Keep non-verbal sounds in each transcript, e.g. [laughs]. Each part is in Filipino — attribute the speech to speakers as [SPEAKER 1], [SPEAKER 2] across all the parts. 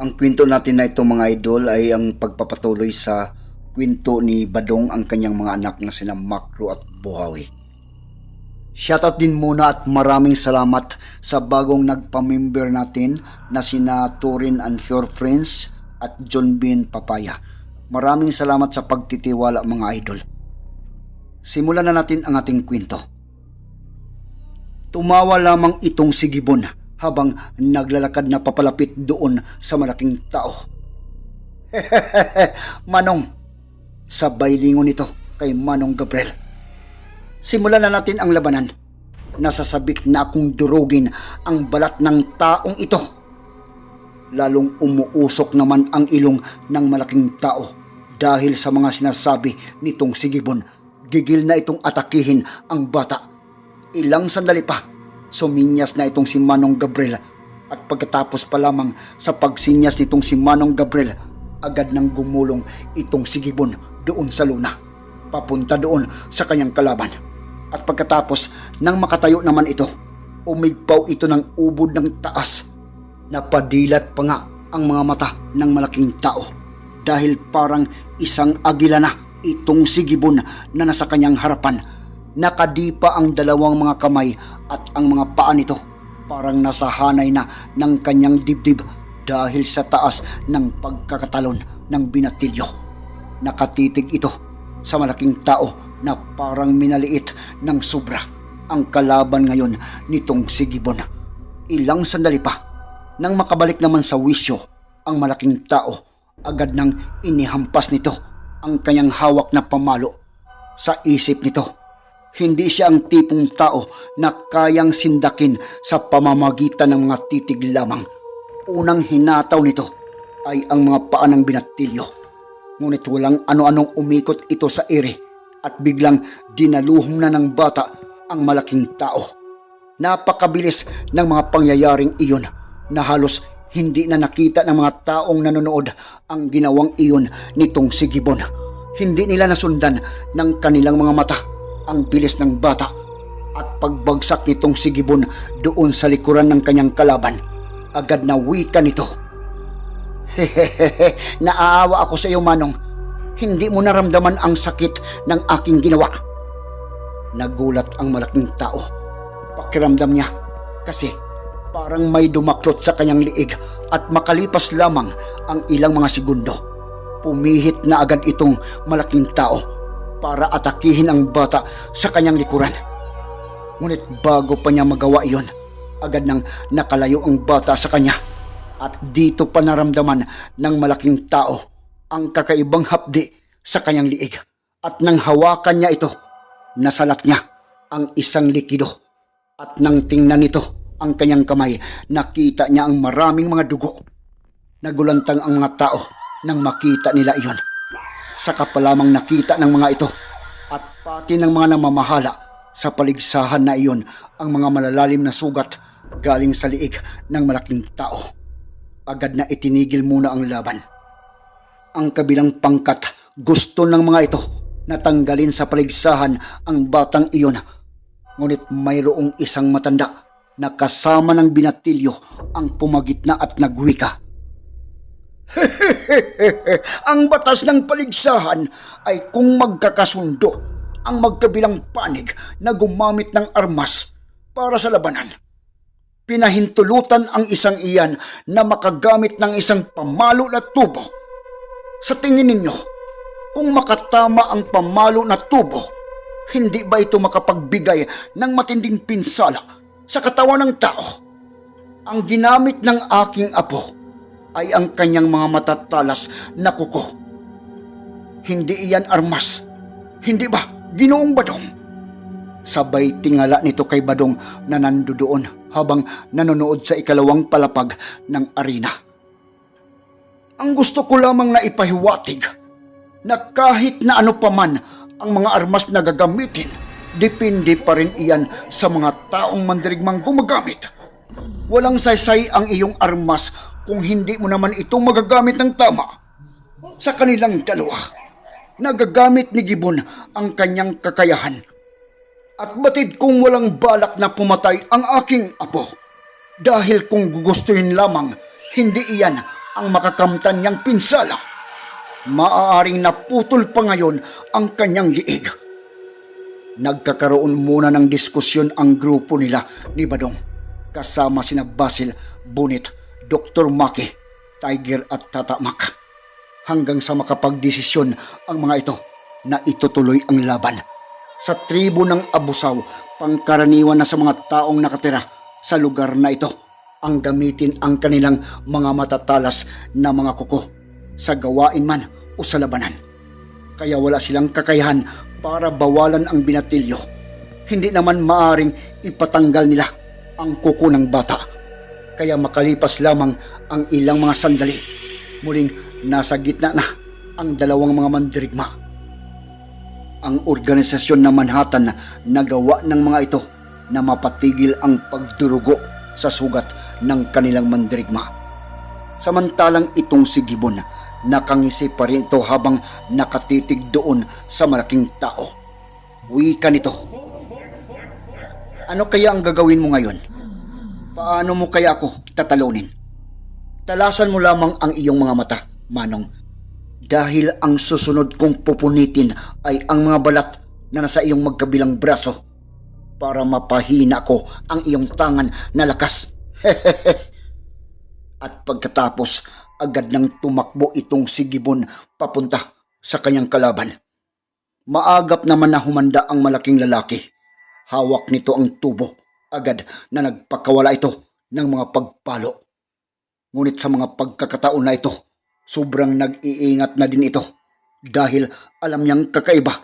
[SPEAKER 1] Ang kwento natin na ito mga idol ay ang pagpapatuloy sa kwento ni Badong ang kanyang mga anak na sina Makro at Buhawi. Shoutout din muna at maraming salamat sa bagong nagpa-member natin na sina Turin and Pure Friends at John Bean Papaya. Maraming salamat sa pagtitiwala mga idol. Simulan na natin ang ating kwento. Tumawa lamang itong si Gibon habang naglalakad na papalapit doon sa malaking tao. [laughs] Manong, sabay lingon ito kay Manong Gabriel. Simulan na natin ang labanan. Nasasabik na akong durugin ang balat ng taong ito. Lalong umuusok naman ang ilong ng malaking tao dahil sa mga sinasabi nitong si Gibon. Gigil na itong atakihin ang bata. Ilang sandali pa, suminyas na itong si Manong Gabriel at pagkatapos pa lamang sa pagsinyas nitong si Manong Gabriel, agad nang gumulong itong si Gibon doon sa luna, papunta doon sa kanyang kalaban. At pagkatapos nang makatayo naman ito, umigpaw ito ng ubod ng taas. Napadilat pa nga ang mga mata ng malaking tao dahil parang isang agila na itong si Gibon na nasa kanyang harapan. Nakadipa ang dalawang mga kamay at ang mga paa nito parang nasahanay na ng kanyang dibdib dahil sa taas ng pagkakatalon ng binatilyo. Nakatitig ito sa malaking tao na parang minaliit ng sobra ang kalaban ngayon nitong si Gibon. Ilang sandali pa, nang makabalik naman sa wisyo ang malaking tao, agad nang inihampas nito ang kanyang hawak na pamalo. Sa isip nito, hindi siya ang tipong tao na kayang sindakin sa pamamagitan ng mga titig lamang. Unang hinataw nito ay ang mga paa ng binatilyo. Ngunit walang ano-anong umikot ito sa ere at biglang dinaluhong na ng bata ang malaking tao. Napakabilis ng mga pangyayaring iyon na halos hindi na nakita ng mga taong nanonood ang ginawang iyon nitong si Gibon. Hindi nila nasundan ng kanilang mga mata ang bilis ng bata at pagbagsak nitong si Gibon doon sa likuran ng kanyang kalaban. Agad na wika nito. Hehehe, [laughs] naaawa ako sa iyo Manong. Hindi mo naramdaman ang sakit ng aking ginawa. Nagulat ang malaking tao. Pakiramdam niya kasi parang may dumaklot sa kanyang liig at makalipas lamang ang ilang mga segundo. Pumihit na agad itong malaking tao para atakihin ang bata sa kanyang likuran. Ngunit bago pa niya magawa iyon, agad nang nakalayo ang bata sa kanya at dito pa naramdaman ng malaking tao ang kakaibang hapdi sa kanyang liig at nang hawakan niya ito, nasalat niya ang isang likido at nang tingnan nito ang kanyang kamay, nakita niya ang maraming mga dugo. Nagulantang ang mga tao nang makita nila iyon. Saka pa lamang nakita ng mga ito at pati ng mga namamahala sa paligsahan na iyon ang mga malalalim na sugat galing sa liig ng malaking tao. Agad na itinigil muna ang laban. Ang kabilang pangkat gusto ng mga ito na tanggalin sa paligsahan ang batang iyon. Ngunit mayroong isang matanda na kasama ng binatilyo ang pumagitna at nagwika. [laughs] ang batas ng paligsahan ay kung magkakasundo ang magkabilang panig na gumamit ng armas para sa labanan. Pinahintulutan ang isang iyan na makagamit ng isang pamalo na tubo. Sa tingin ninyo, kung makatama ang pamalo na tubo, hindi ba ito makapagbigay ng matinding pinsala sa katawan ng tao? Ang ginamit ng aking apo ay ang kanyang mga matatalas na kuko. Hindi iyan armas. Hindi ba, ginoong badong? Sabay tingala nito kay Badong na nando doon habang nanonood sa ikalawang palapag ng arena. Ang gusto ko lamang na ipahiwatig na kahit na ano paman ang mga armas na gagamitin, depende pa rin iyan sa mga taong mandirigmang gumagamit. Walang saysay ang iyong armas kung hindi mo naman ito magagamit ng tama. Sa kanilang dalawa, nagagamit ni Gibon ang kanyang kakayahan. At batid kong walang balak na pumatay ang aking apo. Dahil kung gugustuhin lamang, hindi iyan ang makakamtan niyang pinsala. Maaaring naputol pa ngayon ang kanyang liig. Nagkakaroon muna ng diskusyon ang grupo nila ni Badong kasama sina Basil, Bunit, Dr. Maki, Tiger at Tatamak. Hanggang sa makapagdesisyon ang mga ito na itutuloy ang laban. Sa tribo ng Abusaw, pangkaraniwan na sa mga taong nakatira sa lugar na ito ang gamitin ang kanilang mga matatalas na mga kuko sa gawain man o sa labanan. Kaya wala silang kakayahan para bawalan ang binatilyo. Hindi naman maaring ipatanggal nila ang kuko ng bata. Kaya makalipas lamang ang ilang mga sandali, muling nasa gitna na ang dalawang mga mandirigma. Ang organisasyon ng Manhattan na gawa ng mga ito na mapatigil ang pagdurugo sa sugat ng kanilang mandirigma. Samantalang itong si Gibon, nakangisi pa rin ito habang nakatitig doon sa malaking tao. Wika nito. Ano kaya ang gagawin mo ngayon? Paano mo kaya ako tatalunin? Talasan mo lamang ang iyong mga mata, Manong. Dahil ang susunod kong pupunitin ay ang mga balat na nasa iyong magkabilang braso para mapahina ko ang iyong tangan na lakas. [laughs] At pagkatapos, agad nang tumakbo itong si Gibon papunta sa kanyang kalaban. Maagap naman na humanda ang malaking lalaki. Hawak nito ang tubo. Agad na nagpakawala ito ng mga pagpalo. Ngunit sa mga pagkakataon na ito, sobrang nag-iingat na din ito dahil alam niyang kakaiba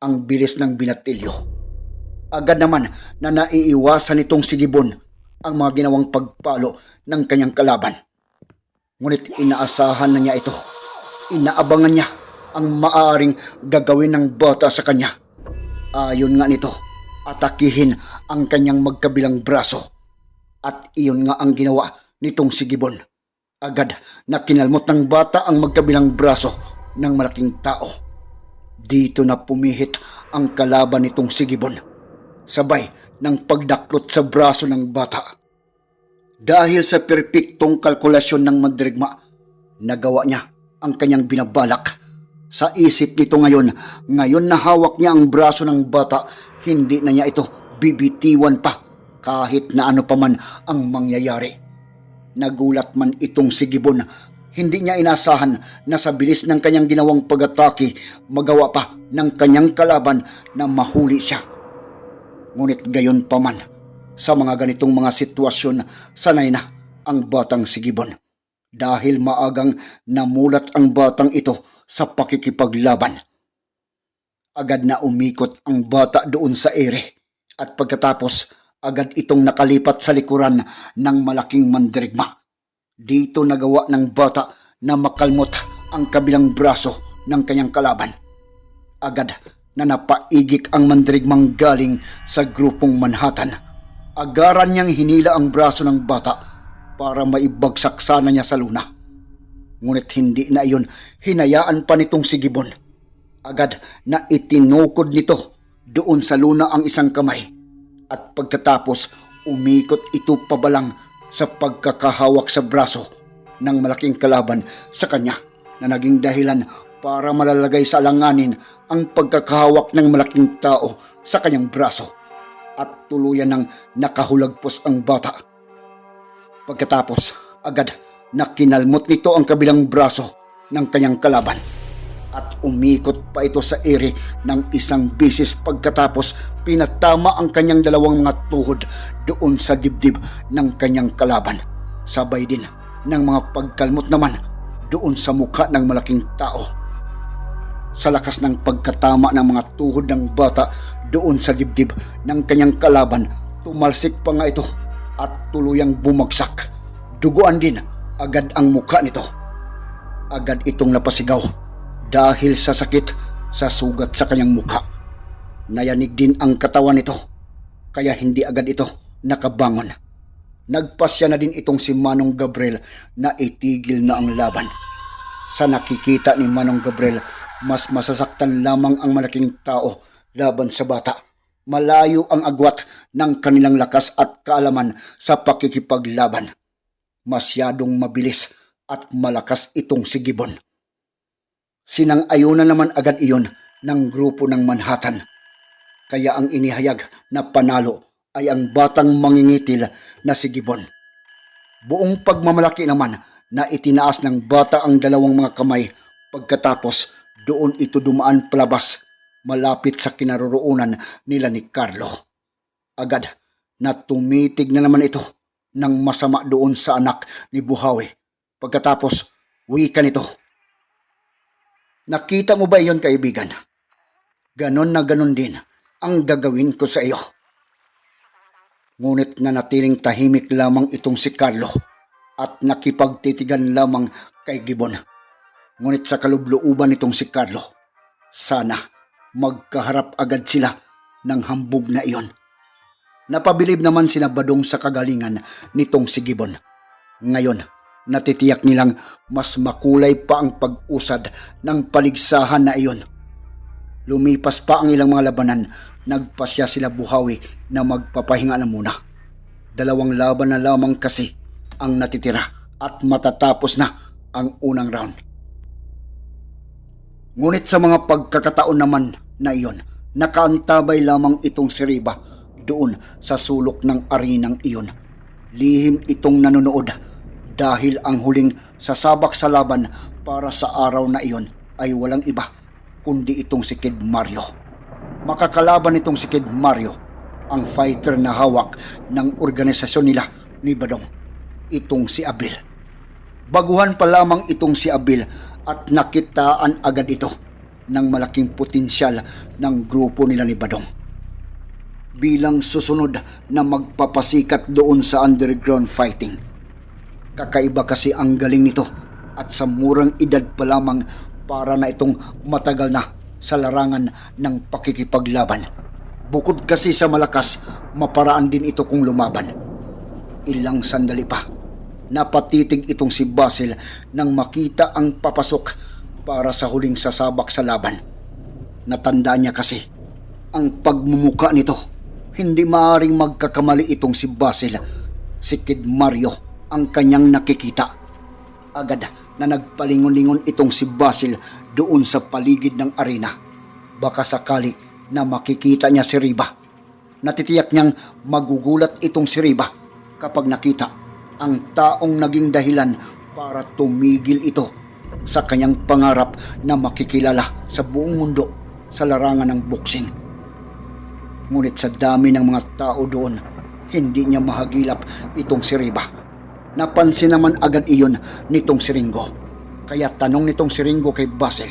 [SPEAKER 1] ang bilis ng binatilyo. Agad naman na naiiwasan nitong si Gibon ang mga ginawang pagpalo ng kanyang kalaban. Ngunit inaasahan na niya ito. Inaabangan niya ang maaring gagawin ng bata sa kanya. Ayon nga nito, atakihin ang kanyang magkabilang braso. At iyon nga ang ginawa nitong si Gibon. Agad na kinalmot ng bata ang magkabilang braso ng malaking tao. Dito na pumihit ang kalaban nitong si Gibon. Sabay ng pagdaklot sa braso ng bata. Dahil sa perpektong kalkulasyon ng mandirigma, nagawa niya ang kanyang binabalak. Sa isip nito ngayon, ngayon na hawak niya ang braso ng bata, hindi na niya ito bibitiwan pa kahit na ano pa man ang mangyayari. Nagulat man itong si Gibon, hindi niya inasahan na sa bilis ng kanyang ginawang pag-atake, magawa pa ng kanyang kalaban na mahuli siya. Ngunit gayon pa man, sa mga ganitong mga sitwasyon, sanay na ang batang si Gibon. Dahil maagang namulat ang batang ito sa pakikipaglaban. Agad na umikot ang bata doon sa ere at pagkatapos agad itong nakalipat sa likuran ng malaking mandirigma. Dito nagawa ng bata na makalmot ang kabilang braso ng kanyang kalaban. Agad na napaigik ang mandirigmang galing sa grupong Manhattan. Agaran niyang hinila ang braso ng bata para maibagsak sana niya sa luna. Ngunit hindi na iyon hinayaan pa nitong si Gibon. Agad na itinukod nito. Doon sa luna ang isang kamay. At pagkatapos umikot ito pabalang sa pagkakahawak sa braso ng malaking kalaban sa kanya na naging dahilan para malalagay sa alanganin ang pagkakahawak ng malaking tao sa kanyang braso at tuluyan ng nakahulagpos ang bata. Pagkatapos, agad na kinalmot nito ang kabilang braso ng kanyang kalaban at umikot pa ito sa ere ng isang bisis pagkatapos pinatama ang kanyang dalawang mga tuhod doon sa dibdib ng kanyang kalaban. Sabay din ng mga pagkalmot naman doon sa mukha ng malaking tao. Sa lakas ng pagkatama ng mga tuhod ng bata doon sa dibdib ng kanyang kalaban, tumalsik pa nga ito at tuluyang bumagsak. Duguan din agad ang mukha nito. Agad itong napasigaw dahil sa sakit sa sugat sa kanyang mukha. Nayanig din ang katawan nito kaya hindi agad ito nakabangon. Nagpasya na din itong si Manong Gabriel na itigil na ang laban. Sa nakikita ni Manong Gabriel, mas masasaktan lamang ang malaking tao laban sa bata. Malayo ang agwat ng kanilang lakas at kaalaman sa pakikipaglaban. Masyadong mabilis at malakas itong si Gibbon. Sinang-ayunan naman agad iyon ng grupo ng Manhattan. Kaya ang inihayag na panalo ay ang batang mangingitil na si Gibbon. Buong pagmamalaki naman na itinaas ng bata ang dalawang mga kamay pagkatapos doon ito dumaan palabas malapit sa kinaroroonan nila ni Carlo. Agad na tumitig na naman ito ng masama doon sa anak ni Buhawi. Pagkatapos, wika nito. Nakita mo ba iyon kaibigan? Ganon na ganon din ang gagawin ko sa iyo. Ngunit nanatiling tahimik lamang itong si Carlo at nakipagtitigan lamang kay Gibbon. Ngunit sa kalublooban nitong si Carlo, sana magkaharap agad sila ng hambog na iyon. Napabilib naman sina Badong sa kagalingan nitong si Gibbon. Ngayon, natitiyak nilang mas makulay pa ang pag-usad ng paligsahan na iyon. Lumipas pa ang ilang mga labanan, nagpasya sila buhawi na magpapahinga na muna. Dalawang laban na lamang kasi ang natitira at matatapos na ang unang round. Ngunit sa mga pagkakataon naman na iyon, nakaantabay lamang itong si Riba doon sa sulok ng arinang iyon. Lihim itong nanonood dahil ang huling sasabak sa laban para sa araw na iyon ay walang iba kundi itong si Kid Mario. Makakalaban itong si Kid Mario, ang fighter na hawak ng organisasyon nila ni Badong. Itong si Abil. Baguhan pa lamang itong si Abil at nakitaan agad ito ng malaking potensyal ng grupo nila ni Badong. Bilang susunod na magpapasikat doon sa underground fighting. Kakaiba kasi ang galing nito at sa murang edad pa lamang para na itong matagal na sa larangan ng pakikipaglaban. Bukod kasi sa malakas, maparaan din ito kung lumaban. Ilang sandali pa, napatitig itong si Basil nang makita ang papasok para sa huling sasabak sa laban. Natanda niya kasi ang pagmumuka nito. Hindi maaring magkakamali itong si Basil. Si Kid Mario ang kanyang nakikita. Agad na nagpalingon-lingon itong si Basil doon sa paligid ng arena. Baka sakali na makikita niya si Riba. Natitiyak niyang magugulat itong si Riba kapag nakita ang taong naging dahilan para tumigil ito sa kanyang pangarap na makikilala sa buong mundo sa larangan ng boxing. Ngunit sa dami ng mga tao doon, hindi niya mahagilap itong si Riba. Napansin naman agad iyon nitong si Ringo. Kaya tanong nitong si Ringo kay Basil,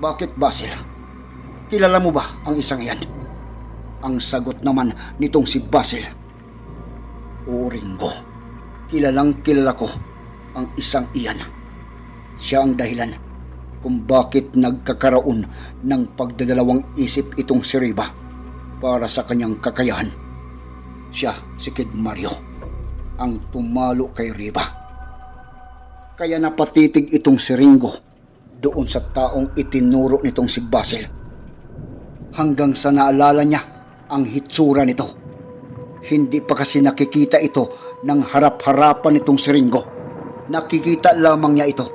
[SPEAKER 1] Bakit Basil? Kilala mo ba ang isang iyan? Ang sagot naman nitong si Basil, O Ringo, kilalang kilala ko ang isang iyan. Siya ang dahilan kung bakit nagkakaroon ng pagdadalawang isip itong si Riba para sa kanyang kakayahan. Siya si Kid Mario ang tumalo kay Riba. Kaya napatitig itong si Ringo doon sa taong itinuro nitong si Basil. Hanggang sa naalala niya ang hitsura nito. Hindi pa kasi nakikita ito ng harap-harapan nitong si Ringo. Nakikita lamang niya ito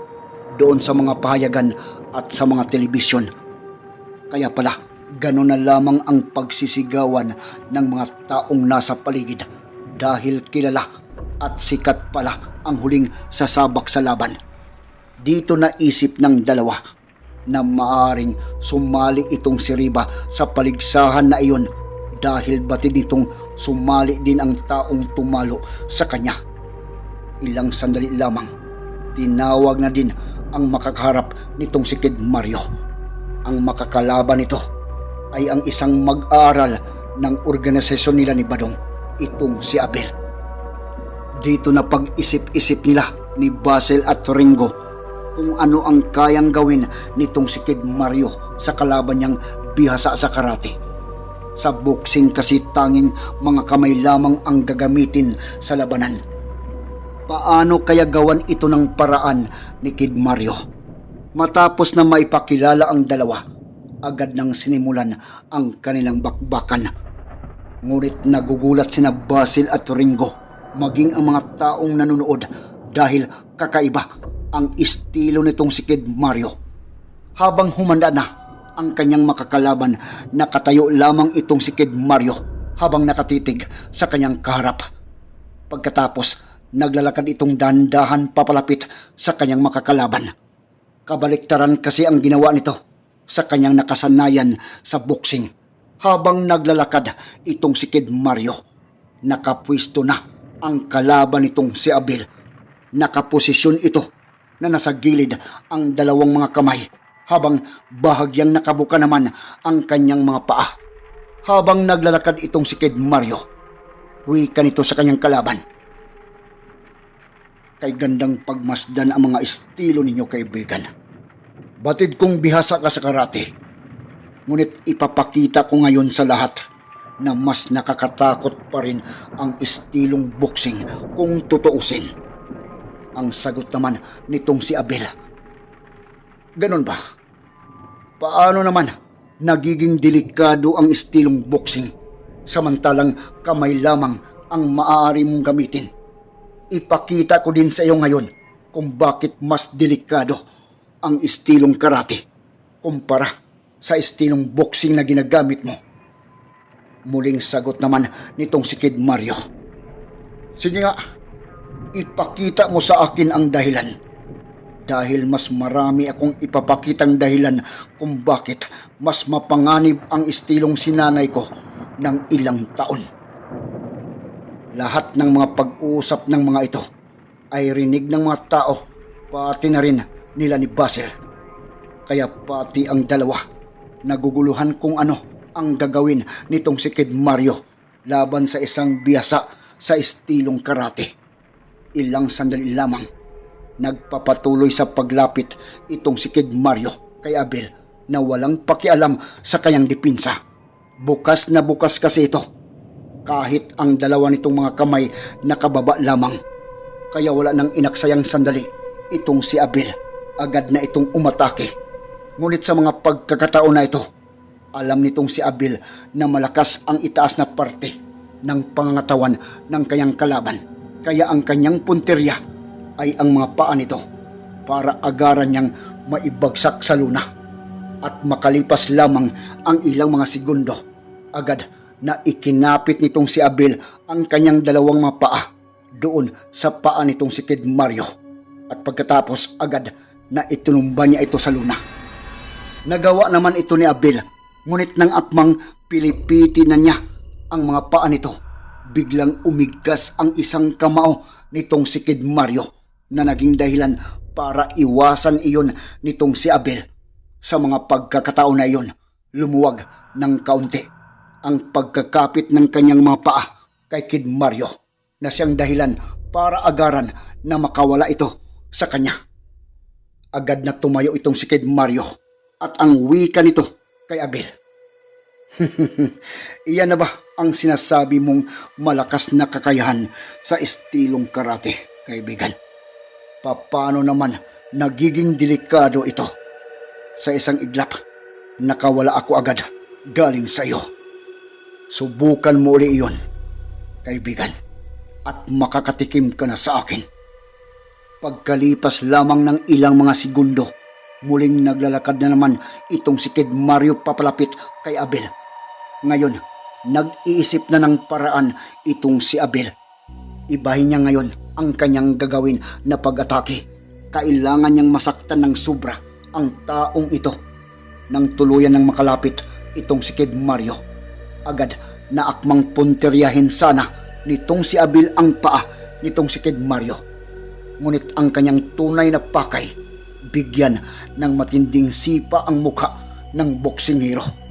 [SPEAKER 1] doon sa mga pahayagan at sa mga telebisyon. Kaya pala, gano'n na lamang ang pagsisigawan ng mga taong nasa paligid dahil kilala at sikat pala ang huling sasabak sa laban. Dito naisip ng dalawa na maaring sumali itong si Riba sa paligsahan na iyon dahil batid nitong sumali din ang taong tumalo sa kanya. Ilang sandali lamang, tinawag na din ang makakaharap nitong si Kid Mario. Ang makakalaban nito ay ang isang mag-aaral ng organisasyon nila ni Badong. itong si Abel. Dito na pag-isip-isip nila ni Basil at Ringo kung ano ang kayang gawin nitong si Kid Mario sa kalaban niyang bihasa sa karate. Sa boxing kasi tanging mga kamay lamang ang gagamitin sa labanan. Paano kaya gawan ito ng paraan ni Kid Mario? Matapos na maipakilala ang dalawa, agad nang sinimulan ang kanilang bakbakan. Ngunit nagugulat sina Basil at Ringo, maging ang mga taong nanonood dahil kakaiba ang estilo nitong si Kid Mario. Habang humanda na ang kanyang makakalaban, nakatayo lamang itong si Kid Mario habang nakatitig sa kanyang kaharap. Pagkatapos, naglalakad itong dandahan papalapit sa kanyang makakalaban. Kabaliktaran kasi ang ginawa nito sa kanyang nakasanayan sa boxing. Habang naglalakad itong si Kid Mario, nakapwisto na ang kalaban nitong si Abel. Nakaposisyon ito na nasa gilid ang dalawang mga kamay habang bahagyang nakabuka naman ang kanyang mga paa. Habang naglalakad itong si Kid Mario, wika nito sa kanyang kalaban. Kay gandang pagmasdan ang mga estilo ninyo kaibigan. Batid kong bihasa ka sa karate. Ngunit ipapakita ko ngayon sa lahat na mas nakakatakot pa rin ang estilong boxing kung tutuusin. Ang sagot naman nitong si Abel. Ganon ba? Paano naman nagiging delikado ang estilong boxing samantalang kamay lamang ang maaari mong gamitin? Ipakita ko din sa iyo ngayon kung bakit mas delikado ang estilong karate kumpara sa estilong boxing na ginagamit mo. Muling sagot naman nitong si Kid Mario. Sige nga, ipakita mo sa akin ang dahilan. Dahil mas marami akong ipapakitang dahilan kung bakit mas mapanganib ang estilong sinanay ko ng ilang taon. Lahat ng mga pag-uusap ng mga ito ay rinig ng mga tao, pati na rin nila ni Basil. Kaya pati ang dalawa, naguguluhan kung ano ang gagawin nitong si Kid Mario laban sa isang biyasa sa estilong karate. Ilang sandali lamang, nagpapatuloy sa paglapit itong si Kid Mario kay Abel na walang pakialam sa kanyang dipinsa. Bukas na bukas kasi ito kahit ang dalawa nitong mga kamay nakababa lamang. Kaya wala nang inaksayang sandali itong si Abel. Agad na itong umatake. Ngunit sa mga pagkakataon na ito, alam nitong si Abel na malakas ang itaas na parte ng pangangatawan ng kanyang kalaban. Kaya ang kanyang punterya ay ang mga paa nito para agaran niyang maibagsak sa luna. At makalipas lamang ang ilang mga segundo, agad na ikinapit nitong si Abel ang kanyang dalawang mga paa doon sa paa nitong si Kid Mario. At pagkatapos agad na itinumba niya ito sa luna. Nagawa naman ito ni Abel, ngunit nang akmang pilipiti na niya ang mga paa nito, biglang umigkas ang isang kamao nitong si Kid Mario na naging dahilan para iwasan iyon nitong si Abel. Sa mga pagkakataon na iyon, lumuwag ng kaunti ang pagkakapit ng kanyang mga paa kay Kid Mario na siyang dahilan para agaran na makawala ito sa kanya. Agad na tumayo itong si Kid Mario at ang wika nito kay Abel. [laughs] Iyan na ba ang sinasabi mong malakas na kakayahan sa estilong karate, kaibigan? Paano naman nagiging delikado ito? Sa isang iglap, nakawala ako agad galing sa iyo. Subukan mo uli iyon, kaibigan, at makakatikim ka na sa akin. Pagkalipas lamang ng ilang mga segundo, muling naglalakad na naman itong si Kid Mario papalapit kay Abel. Ngayon, nag-iisip na ng paraan itong si Abel. Ibahin niya ngayon ang kanyang gagawin na pag-atake. Kailangan niyang masaktan ng sobra ang taong ito. Nang tuluyan ng makalapit itong si Kid Mario, agad na akmang punteryahin sana nitong si Abel ang paa nitong si Kid Mario. Ngunit ang kanyang tunay na pakay, bigyan ng matinding sipa ang mukha ng boksing hero.